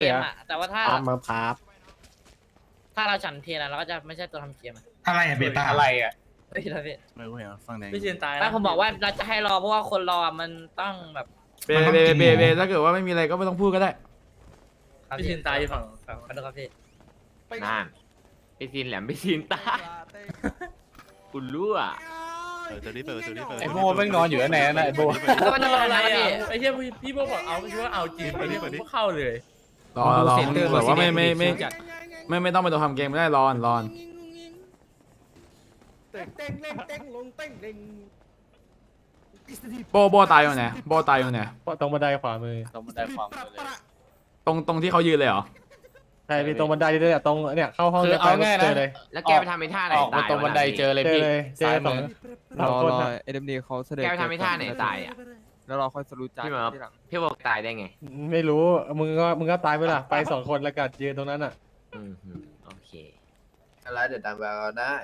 เกมอะแต่ว่าถ้าตามมาครับถ้าเราฉันเทียนอะเราก็จะไม่ใช่ตัวทำเกมอะอะไรอะเบต้าอะไรอะเฮ้ยเราพี่ไม่รู้เหรอฟังแดงพี่ชินตายไม่ผมบอกว่าเราจะให้รอเพราะว่าคนรออะมันต้องแบบเบเบเบเบถ้าเกิดว่าไม่มีอะไรก็ไม่ต้องพูดก็ได้พี่ชินตายอยู่ฝั่งฝั่งขอโทษครับพี่นั่นพี่ซินแหลมพี่ซินตายกูรู้อะเปิดตัวนี้เปิดตัวนี้เปิดไอโบแม่งนอนอยู่ข้างในนั่นน่ะไอโบแล้วมันจะมาทำอะไรพี่ไอเหี้ยพี่พี่โบบอกเอาไม่คิดว่าเอาจริงไอเหี้ยผมก็เข้าเลย รอรอมึงแบบว่าไม่ไม่ไม่ไม่ไม่ต้องไปตัวทำเกมไม่ได้รอนรอนเต้งเต้งเล่งเต้งลงเต้งเล่งโบโบตายอยู่ไหนโบตายอยู่ไหนตรงบันไดขวามือ ตรงบันไดความเลยตรงตรงที่เขายืนเลยเหรอใช่พี่ตรงบันไดเลยอะตรงเนี่ยเข้าห้องคือเอาง่ายนะเจอเลยแล้วแกไปทำไอ้ท่าไหนออกมาตายตรงบันไดเจอเลยเจอพี่เลยเจอซ้ายสอมืงอสอง รอคนรออะเอ็มดีเขาเสด็จแกไปทำไอ้ท่าไหนตายอะ แล้วเราค่อยสรุปจากพี่หมอ ที่หลังพี่บอกตายได้ไงไม่รู้ มึงก็มึงก็ตายไปล่ะ ไปสองคนแล้วกัดยืนตรงนั้นอะ อืมฮึโอเคอะไรเดี๋ยวตามไปเอาได้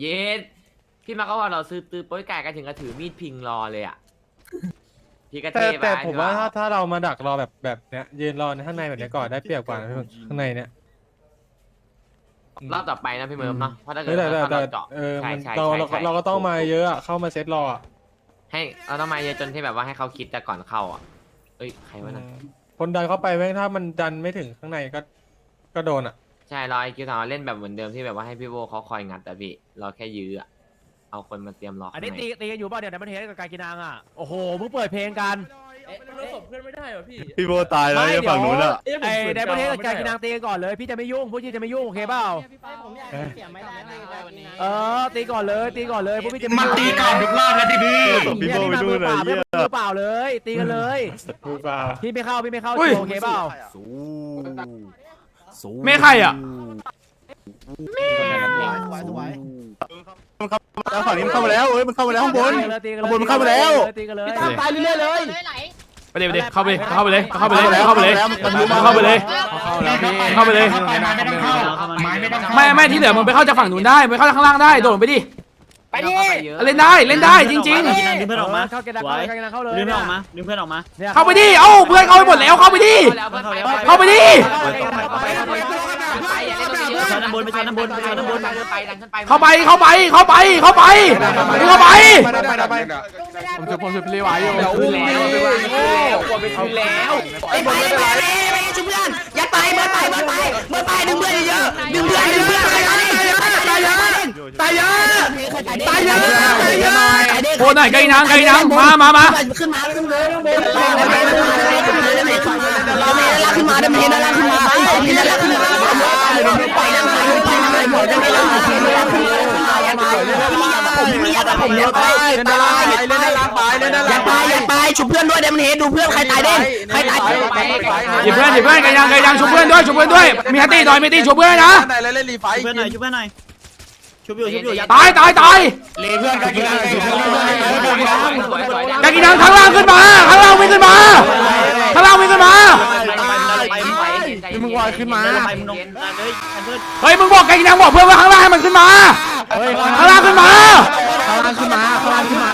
เย็ดพี่มาก็ว่าเราซื้อตื้อโป้ยไก่กันถึงกระถือมีดพิงรอเลยอะพี่กระเทแต่ไปแต่ผมว่าพี่ถ้าถ้าเรามาดักรอแบบแบบเนี้ยยืนรอในข้างในแบบเนี้ยก่อนได้เปรียบกว่านะพี่มึงข้างในเนี้ย รอบต่อไปนะพี่เมิร์ฟเนาะเพราะถ้าเกิเอดอแต่แต่เราแต่เจาะเออใช่มันใช่เราเราใช่เราก็ต้องมาเยอะอะเข้ามาเซตรออะให้เราต้องมาเยอะจนที่แบบว่าให้เขาคิดแต่ก่อนเข้าอะเอ้ยใครวะนะคนดันเข้าไปแม่งถ้ามันดันไม่ถึงข้างในก็ ก็โดนอะใช่เราไอคิวถามว่าเล่นแบบเหมือนเดิมที่แบบว่าให้พี่โบเขาคอยงัดแต่พี่เราแค่ยื้ออะเอาคนมาเตรียมรออัข้านงนี้ใน ตีตีกันอยู่เปล่าเดี๋ยวในประเทศกับการกินนางอะ โอ้โห มึงเปิดเพลงกัน เราศพเพื่อนไม่ได้เหรอพี่พี่โบตายแล้วไอ้ฝั่งนู้นอะเอ๊ะผมไอ้ฝืนในประเทศกับจการองไม่กินได้นางตีกันก่อนเลยพี่จะไม่ยุ่งพวกพี่จะไม่ยุ่งโอเคเปล่าผมอยากเสียงไม่ทำได้วันนี้เออตีก่อนเลยตีก่อนเลยพวกพี่จะไม่มันยุ่งตีก่อนทุกรอบแล้วที่พี่พี่เนี่ยโบนี่ไปมาดูมือหเปน่อยล่าเยี่ยมือเปล่าเลย ตีกันเลยมือเปล่าพี่ไม่เข้าพี่ไม่เข้าอุ้ยโอเคเปล่าไม่ใครอะแล้วฝั่งนี้มันเข้ามาแล้วเอ้ยมันเข้ามาแล้วข้างบนตีกันเลยข้างบนมันเข้ามาแล้วตีกันเลยตายเรื่อยๆเลย ไปเลยไปเลยเข้าไปเข้าไปเลยเข้าไปเลยเข้าไปเลยมันรู้มาเข้าไปเลยเข้าไปเลยเข้าไปไม้ไม่ต้องเข้าไม้ไม่ต้องเข้าไม่ไม่ที่เหลือมึงไปเข้าจากฝั่งนู้นได้ไปเข้าข้างล่างได้โดดลงไปดิไปดิเล่นได้เล่นได้จริงดึงเพื่อนออกมาเข้ากันเข้ากันเข้าเลยดึงเพื่อนออกมาดึงเพื่อนออกมาๆเข้าไปดิเอ้าเพื่อนเข้าไปหมดแล้วเข้าไปดิเข้าไปดิ ชั้นบนไปชั้นบนไปชั้นบนไปดันขึ้นไปเข้าไปเข้าไปเข้าไปเข้าไปเข้าไปผมจะผมจะเพลย์ไว้อยู่ขึ้นแล้วขึ้นแล้วไปไปไปไปชุบเพื่อนยัดไปเบิร์ดไปเบิร์ดไปเบิร์ดไปดึงเพื่อนเยอะดึงเพื่อนดึงเพื่อนตายเยอะตายเยอะตายเยอะตายเยอะโบหน่อยไกลนางไกลนางมามามาขึ้นมาขึ้นมาขึ้นมาดำเนินดาราขึ้นมาดำเนินดาราขึ้นมาไปนั่งไปไปไปหมดดำเนินดาราขึ้นมาผมมียาตาผมเนี่ยไปเล่นดาราเล่นดาราไปเล่นดาราไปอย่าไปชุบเพื่อนด้วยเดมเฮดูเพื่อนใครตายเด่นใครตาย หยิบเพื่อนหยิบเพื่อนกลนางกลนางชุบเพื่อนด้วยชุบเพื่อนด้วยมีฮัตตี้หน่อยมีตี้ชุบเพื่อนนะไหนเล่นรีไฟเพื่อนหน่อยช่วยเพื่อนหน่อยชุบอยู่ชุบอยู่ตายตายตายเลเพื่อนกันกินกันกินกันไกลนางข้างล่างขึ้นมาข้างล่างวิ่งขึ้นมา ข้างล่างวิ่งขึ้นมามึงวายขึ้นมาเฮ้ยมึงบอกไกลนางบอกเพื่อนว่าข้างล่างให้มันขึ้นมาข้างล่างขึ้นมาข้างล่างขึ้นมาข้างล่างขึ้นมา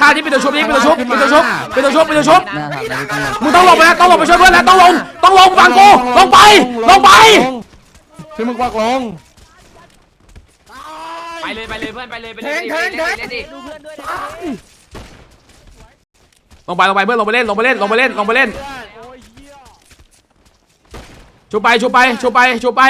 ข้าที่เป็นตัวชุบนี่เป็นตัวชุบเป็นตัวชุบเป็นตัวชุบเป็นตัวชุบมึงต้องลงไปแล้วต้องลงไปช่วยเพื่อนแล้วต้องลงต้องลงฟังกูลงไปลงไปคือมึงควักลงไปเลยไปเลยเพื่อนไปเลยไปเลยเล่นดิลงไปลงไปเพื่อนลงไปเล่นลงไปเล่นลงไปเล่นลงไปเล่น ชุบไปชุบไปชุบไปชุบไป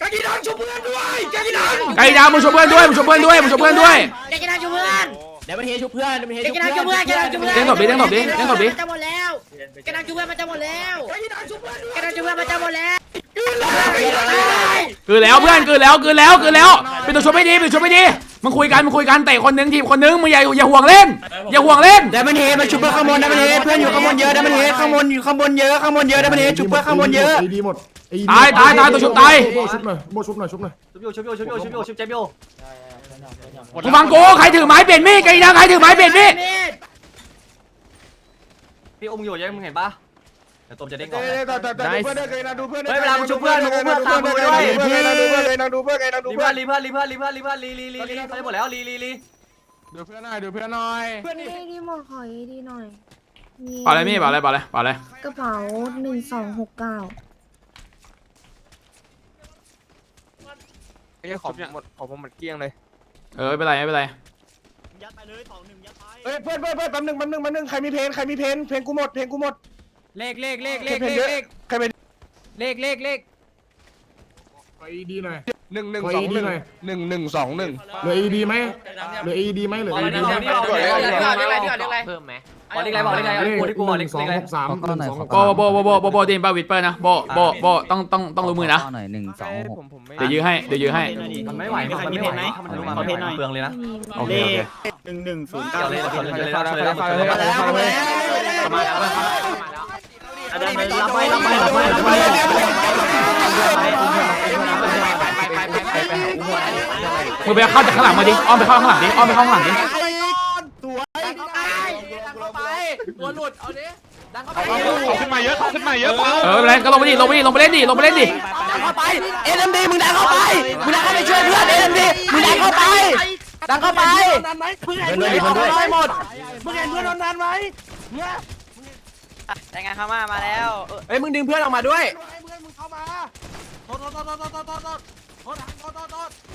กากินังชุบเพื่อนด้วยกากินังไก่ดาวมึงชุบเพื่อนด้วยมึงชุบเพื่อนด้วยมึงชุบเพื่อนด้วย เด็กกินน้ำชุบเพื่อนเดี๋ยวประเทศชุบเพื่อนเดี๋ยวประเทศเด็กกินน้ำชุบเพื่อนกินน้ำชุบเพื่อนเล่นตบดิเล่นตบดิเล่นตบดิจะหมดแล้วกินน้ำชุบเพื่อนมันจะหมดแล้วกากินังชุบเพื่อนด้วยกินน้ำชุบเพื่อนมันจะหมดแล้วคือแล้วเพื่อนคือแล้วคือแล้วคือแล้วเป็นตัวชุบไม่ดีเป็นตัวชุบไม่ดี มึงคุยกันมึงคุยกันเตะคนหนึงทีมคนหนึงมึงอย่าอย่าห่วงเล่น อย่าห่วงเล่นเดมันเฮมาชุบเพื่อนข้างบนเดมันเฮเพื่อนอยู่ข้างบนเยอะเดมันเฮข้างบนอยู่ข้างบนเยอะข้างบนเยอะเดมันเฮชุบเพื่อนข้างบนเยอะไอ้ดีหมดไอ้ดีตายตายตายตัวชุบตาย โบชุบหน่อยโบชุบหน่อยชุบหน่อยชุบอยู่ชุบอยู่ชุบอยู่ชุบอยู่ชุบเจ็บอยู่มึงฟังกูใครถือไม้เปลี่ยนมีดไก่ดาวใครถือไม้เปลี่ยนมีดพี่อุ้มอยู่ยังมึงเห็นปะเดี๋ยวตบจะเด้งออกแต่แต่แต่ดูเพื่อนด้วยไงนะดูเพื่อนเฮ้ยเวลามึงชุบเพื่อนมึงอุ้มเพื่อนตามมึงไปด้วยดูเพื่อนดูเพื่อนไงนะดูเพื่อนไงนะดูรีเพื่เพื่ออนนรีเพื่อนรีเพื่อนรีเพื่อนรีเพื่อนรีรีรีรีเขาจะหมดแล้วรีรีรีดูเพื่อนหน่อยดูเพื่อนหน่อยเพื่อนนี่เอดีหมดขอเอดีหน่อยมีเปล่าอะไรมี่เปล่าอะไรเปล่าอะไรเปล่าอะไรกระเป๋าหนึ่งสองหกเก้าไอ้ของหมดของผมหมดเกลี้ยงเลยเออไม่เป็นไรไม่เป็นไรยัดไปเลยสองหนึ่งยัดไปเฮ้ยเพื่อนเพื่อนเพื่อนแป๊บนึงแป๊บนึงแป๊บนึงใครมีเพลงใครมีเพลงเพลงกูหมดเพลงกูหมด เลขเลขเลขเลขเพลงเลเยขอะเลขใครเป็นเลขเลขเลขไอดีหน่อยหนึ่งหนึ่งขอสองอีกหนึ่งหน่อย หนึ่งหนึ่งสองหนึ่งเหลือ AED ไหมเหลือ AED ไหมเหลือเอา AED เดี๋ยวไหมเดี๋ยวเดี๋ยวเดี๋ยวเดี๋ยวเดี๋ยวเดี๋ยวเดี๋ยวเดี๋ยวเดี๋ยวเพิ่มไหมเอาเลขอะไรบอกเลขอะไรเลขกูที่กูบอกหเลนึ่ขงสองอะไรหกสามหนึ่งสองหกโบโบโบโบโบโบตีนป้าวิดเปอร์นะโบโบโบต้องต้องต้องรู้มือนะหน่อยหนึ่งสองผมผมไม่เดี๋ยวยื้อให้เดี๋ยวยื้อให้มันไม่ไหวมีใครมีเพนไหมขอเพนหน่อยเปลืองเลยนะโอเคเลโอขเคหนึ่งหนึ่งศูนย์เก้าเลยมาแล้วมาแล้วมาแล้วมาแล้วมาแล้วอาจารย์รับไปรับไปรับไปรับไป มึงไปเข้าจากข้างหลังมาดิอ้อมไปเข้าข้างหลังดิอ้อมไปเข้าข้างหลังดิตัวหลุดเอาดิดังเข้าไปขึ้นมาเยอะเขาขึ้นมาเยอะเออไม่เป็นไรก็ลงไปดิลงไปดิลงไปเล่นดิลงไปเล่นดิดันเข้าไปเอ็มดีมึงดันเข้าไปมึงดันเข้าไปช่วยเพื่อนเอ็มดีมึงดันเข้าไปดันเข้าไปนอนไหมเพื่อนเพื่อนเข้าไปหมดมึงเห็นเพื่อนนานไหม แต่งานเข้ามามาแล้วเฮ้ยมึงดึงเพื่อนออกมาด้วย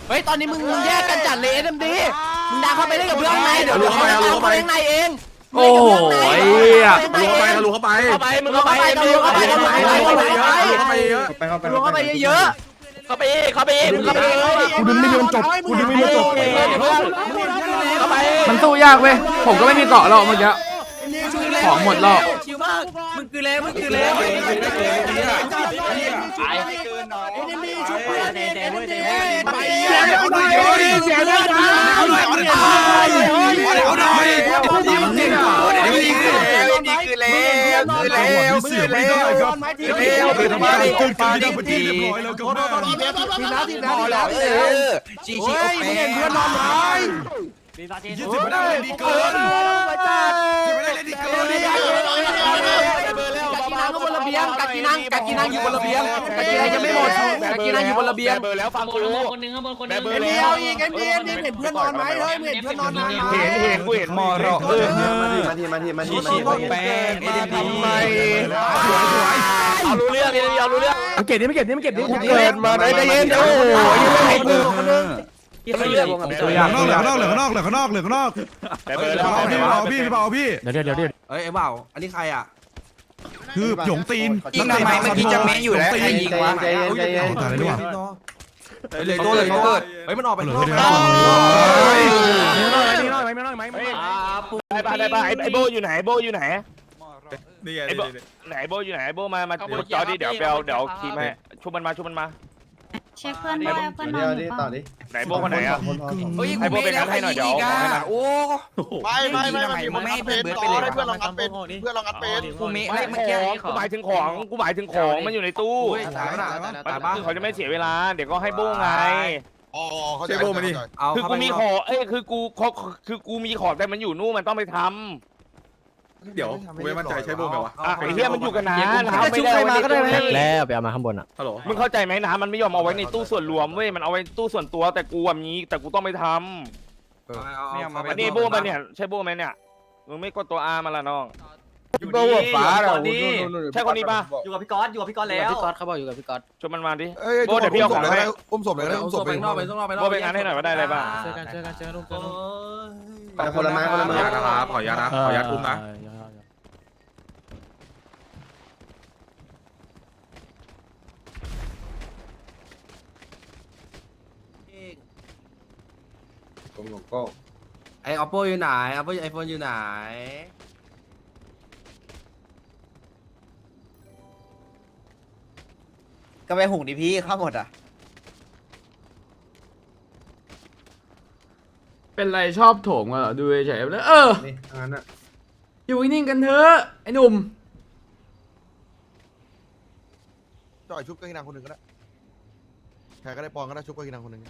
เฮ้ยตอนนี้มึงมึงแยกกันจัดเลยเอ็มดีมึงดันเข้าไปเล่นกับเพื่อนข้างในเดี๋ยวเดี๋ยวเขาตามเข้าไปข้างในเองโอ้ยอะรู้เข้าไปรู้เข้าไปเข้าไปมึงเข้าไปเอ็มดีเข้าไปเข้าไปเข้าไปเข้าไปเข้าไปเยอะเข้าไปเยอะๆเข้าไปอีกเข้าไปอีกเข้าไปอีกกูดึงไม่เรียนจบกูดึงไม่เรียนจบเข้าไปมันสู้ยากเว้ยผมก็ไม่มีเกาะหรอกเมื่อกี้ของหมดแล้วชิวมากมึงคือแล้วมึงคือแล้วเสียเอาหน่อยเสียเลือดเอาหน่อยเอาหน่อยเอาหน่อยยิ้มจริงอะยิ้ มึงคือแล้วมึงคือแล้วยี่สิบไม่ได้เลยดีเกินยี่สิบไม่ได้เลยดีเกิน บนระเบียงกักกินังกักกินังอยู่บนระเบียงกักกินังยังไม่หมดกักกินังอยู่บนระเบียงเบอร์แล้วฟังกูคนหนึงข้างบนคนหนึงเบอร์เอ็มแล้ดีวเอาอีกเอ็มดีเอ็มดีเห็นเพื่อนนอนไหมเฮ้ยเห็นเพื่อนนอนนานไหมเห็นเห็นกูเห็นมอรอเออมาทีมาทีมาทีชี้แป้งเอ็มดีทำไมเอารู้เรื่องเอ็มดีเอารู้เรื่องไม่เก็บนี่ไม่เก็บนี่ไม่เก็บนี่เปิดมาได้ได้เย็นโอ้ยยังไม่กูที่เขาเหลือตัวอย่างเหลือข้างนอกเหลือข้างนอกเหลือข้างนอกเหลือข้างนอกแต่เบอร์แล้วเอาพี่เอาพี่พี่เอาพี่เดี๋ยวเดี๋ยวเดี๋ยวเอ้ยไอ้เบาอันนี้ใครอะ คือหยงตีนยิงทำไมเมื่อกี้จะเมย์อยู่แล้วใครยิงวะใจเย็นใจเย็นตายเลยดีกว่าเลยตัวเลยเขาเกิดเฮ้ยมันออกไปเหลือข้างนเดี๋ยอวกนี่น้อยนี่น้อยไม่น้อยไม่น้อยไม่ได้ป่ะได้ป่ะไอ้ไอ้โบอยู่ไหนโบอยู่ไหนนี่ไงไอ้โบไหนโบอยู่ไหนโบมามาดูจอดิเดี๋ยวเดี๋ยวเดี๋ยวขี่มาชุบมันมาชุบมันมา เช็คเพื่อนด้วยเพื่อนนอนอยู่เปล่าไหนโบคนไหนอะเฮ้ยไอ้โบเป็นนั้นให้หน่อยเดี๋ยวขอให้หน่อยโอ้ ไม่ไม่ไม่ทำไมมึงไม่ให้เพื่อนเบิร์ดไปเลยเพื่อนลองอัดเป็นเพื่อนลองอัดเป็นกูเมย์ไม่เมื่ขอกี้องกูหมายถึงของกูหมายถึงของมันอยู่ในตู้ตายแล้วมันคือเขาจะไม่เสียเวลา เดี๋ยวก็ให้โบไง อ๋อเขาจะโบมาดิเอาคือกูมีของเอ้ยคือกูเขาคือกูมีของแต่มันอยู่นู่นมันต้องไปทำ เดี๋ยวกูไม่มั่นใจใช่โบไหมวะอะไอ้เหี้ยมันอยู่กันนานน้ำไม่ได้แล้วไปเอามาข้างบนอะฮัลโหลมึงเข้าใจไหมน้ำมันไม่ยอมเอาไว้ในตู้ส่วนรวมเว้ยมันเอาไว้ตู้ส่วนตัวแต่กูแบบนี้แต่กูต้องไปทำเนี่ยมาอันนี้โบมันเนี่ยใช่โบไหมเนี่ยมึงไม่กดตัวอามาละน้องโบหัวฟ้าเราใช่คนนี้ปะอยู่กับพี่ก๊อตอยู่กับพี่ก๊อตแล้วพี่ก๊อตเขาบอกอยู่กับพี่ก๊อตชวนมันมาดิเอ้ยโบเดี๋ยวพี่เอาของให้อุ้มศพเลยนะอุ้มศพไปโบไปงานให้หน่อยว่าได้อะไรบ้างเจอกันเจอกันเจอกันลูกเจอกันคนละไม้คนละขอไม้อนุญาตนะครับขออนุญาตนะขออนุญาตอุ้มนะ ไอ oppo อยู่ไหน oppo iphone อยู่ไหน ก็ไปหุงดิพี่ข้าหมดอะ เป็นไรชอบโถมกันเหรอดูเฉยๆแล้วเอออยู่นิ่งๆกันเถอะไอ้หนุ่ม จ่อยชุบก็กินนางคนหนึ่งก็ได้ใครก็ได้ปองก็ได้ชุบก็กินนางคนหนึ่ง